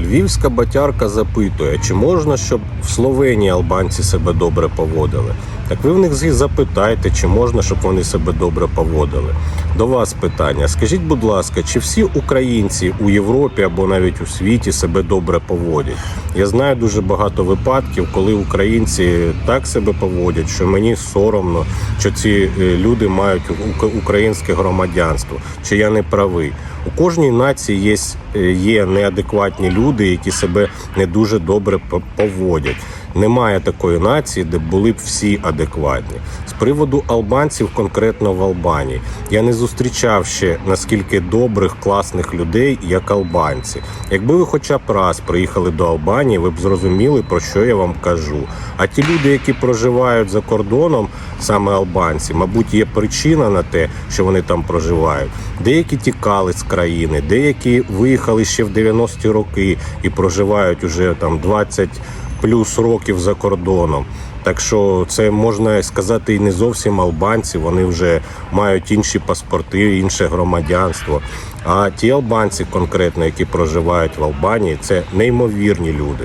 Львівська батярка запитує, чи можна, щоб в Словенії албанці себе добре поводили. Так ви в них запитайте, чи можна, щоб вони себе добре поводили. До вас питання: скажіть, будь ласка, чи всі українці у Європі або навіть у світі себе добре поводять? Я знаю дуже багато випадків, коли українці так себе поводять, що мені соромно, що ці е, люди мають українське громадянство, чи я не правий. У кожній нації є, е, є неадекватні люди, які себе не дуже добре по- поводять. Немає такої нації, де були б всі адекватні. З приводу албанців, конкретно в Албанії, я не зустрічав ще наскільки добрих, класних людей, як албанці. Якби ви хоча б раз приїхали до Албанії, ви б зрозуміли, про що я вам кажу. А ті люди, які проживають за кордоном, саме албанці, мабуть, є причина на те, що вони там проживають. Деякі тікали з країни, деякі виїхали ще в 90-ті роки і проживають уже там 20 плюс років за кордоном. Так що це можна сказати і не зовсім албанці, вони вже мають інші паспорти, інше громадянство. А ті албанці, конкретно, які проживають в Албанії, це неймовірні люди.